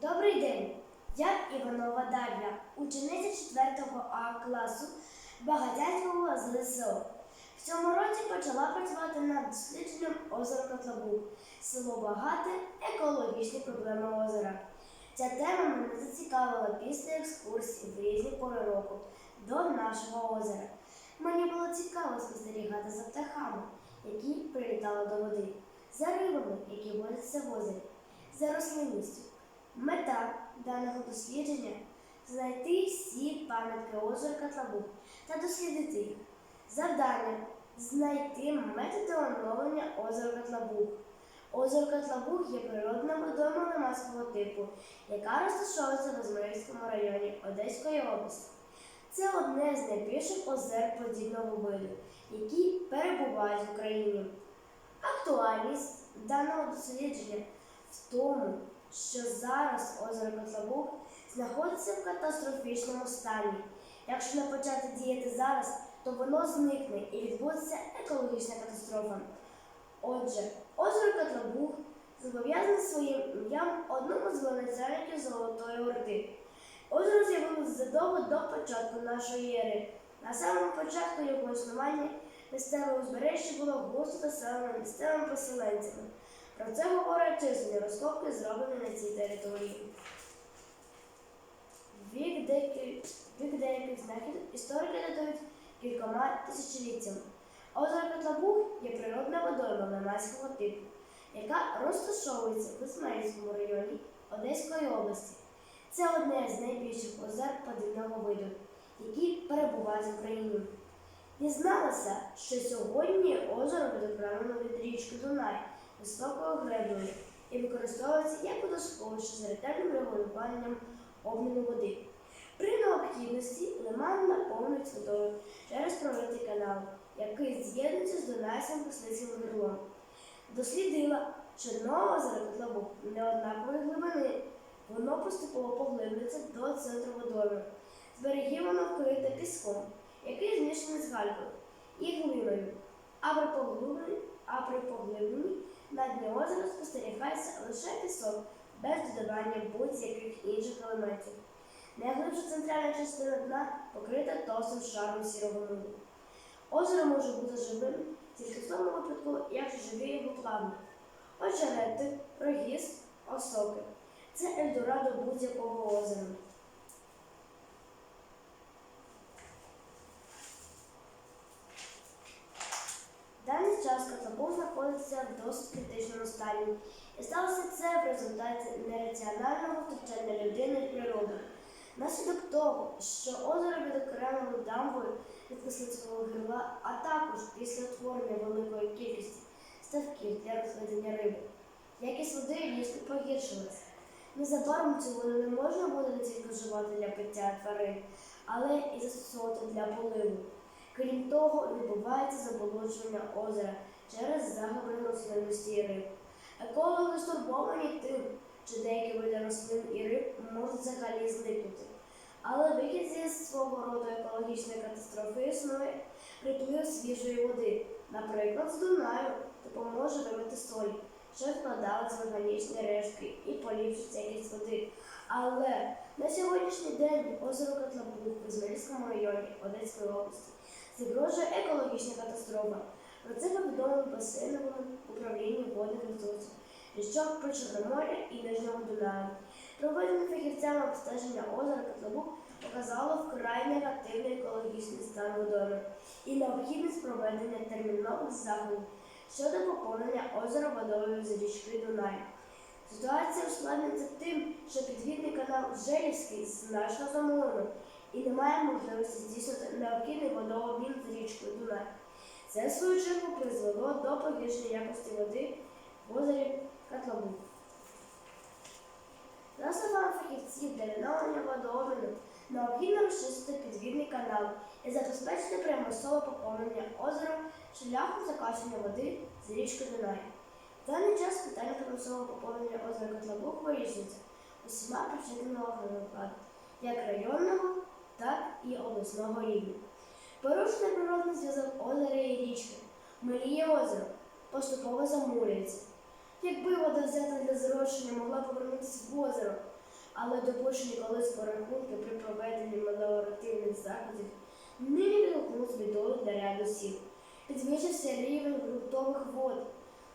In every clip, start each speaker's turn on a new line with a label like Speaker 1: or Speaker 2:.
Speaker 1: Добрий день! Я Іванова Дар'я, учениця 4 А класу Багатянського ЗСО. В цьому році почала працювати над дослідженням озера Котлабук, село Багате, екологічні проблеми озера. Ця тема мене зацікавила після екскурсії в різні пори року до нашого озера. Мені було цікаво спостерігати за птахами, які прилітали до води, за рибами, які водяться в озері, за рослинністю. Мета даного дослідження знайти всі пам'ятки озера Котлабук та дослідити їх. Завдання знайти методи оновлення озера Котлабук. Озеро Котлабук є природним водоймою лиманського типу, яка розташовується в Ізмаїльському районі Одеської області. Це одне з найбільших озер подібного виду, які перебувають в Україні. Актуальність даного дослідження в тому, що зараз озеро Котлабук знаходиться в катастрофічному стані. Якщо не почати діяти зараз, то воно зникне і відбудеться екологічна катастрофа. Отже, озеро Котлабук зобов'язане своїм ім'ям одному з воєначальників Золотої Орди. Озеро з'явилося задовго до початку нашої ери. На самому початку його існування місцеве узбережжя було густо заселено місцевими поселенцями. Про це говорять численні розкопки, зроблені на цій території. Вік деяких, вік деяких знахідок історики датують кількома тисячоліттями. Озеро Котлабух є природна водойма лиманського типу, яка розташовується в Ізмаїльському районі Одеської області. Це одне з найбільших озер подібного виду, які перебувають в Україні. Дізналася, що сьогодні озеро Високою греблею і використовується як водосховище з ретельним регулюванням обміну води. При необхідності лиман наповнюють водою через пролитий канал, який з'єднується з Дунайським Кислицьким гирлом. Дослідила, що дно озера неоднакової глибини. Воно поступово поглиблюється до центру водойми. З берегів воно вкрите піском, який змішаний з галькою і глиною. А при поглибленні, а при поглибленні на дні озера спостерігається лише пісок без додавання будь-яких інших елементів. Найглибша центральна частина дна покрита товстим шаром сірого мулу. Озеро може бути живим тільки в тому випадку, якщо живі його плавно. Очерети, рогіз, осоки. Це ельдорадо будь-якого озера. В даний час Котлабук знаходиться в досить критичному стані. І сталося це в результаті нераціонального втручання людини в природу. Внаслідок того, що озеро відокремило дамбою від Кислицького гирла, а також після утворення великої кількості ставків для розведення риби. Якість води різко погіршилася. Незабаром цю воду не можна буде не тільки вживати для пиття тварин, але і застосовувати для поливу. Крім того, відбувається заболочення озера через загублення рослинності риб. Екологи стурбовані тим, що деякі види рослин і риб можуть взагалі зникнути. Але вихід зі свого роду екологічної катастрофи існує приплив свіжої води. Наприклад, з Дунаю допоможе вимити солі, що вкладалась в органічні рештки і поліпшить якість води. Але на сьогоднішній день озеро Котлабук в Ізмаїльському районі Одеської області загрожує екологічна катастрофа. Про це повідомили басейновому управлінню водних ресурсів, річок Причорноморя і Нижнього Дунаю. Проведене фахівцями обстеження озера Котлабук показало вкрай негативний екологічний стан водойми і необхідність проведення термінових заходів щодо поповнення озера водою з річки Дунай. Ситуація ускладнюється тим, що підвідний канал Желівський значно замулений і немає можливості здійснити необхідний водообмін з Дунай. Це, в свою чергу, призвело до погіршення якості води в озері Котлабук. За словами фахівців для відновлення водообміну необхідно розчистити підвідний канал і забезпечити примусове поповнення озера шляхом закачування води з річки Дунай. В даний час питання примусового поповнення озера Котлабук вирішується усіма причинами органами як районного, так і обласного рівня. Порушений природний зв'язок озера і річки. Миліє озеро поступово замурюється. Якби вода взята для зрошення могла повернутися в озеро, але допущені колись порахунки при проведенні меліоративних заходів не відгукнувся бідою для ряду сіл. Підвищився рівень ґрунтових вод.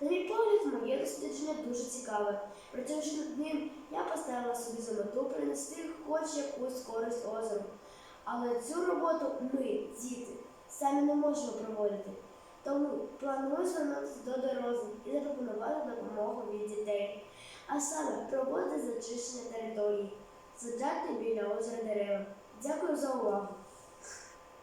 Speaker 1: На мій погляд, моє дослідження дуже цікаве. Працюючи над ним, я поставила собі за мету принести хоч якусь користь озеру. Але цю роботу ми, діти, самі не можемо проводити. Тому планую звернутися до дорослих і запропонувати допомогу від дітей. А саме проводити зачищення території, саджати біля озера дерева. Дякую за увагу.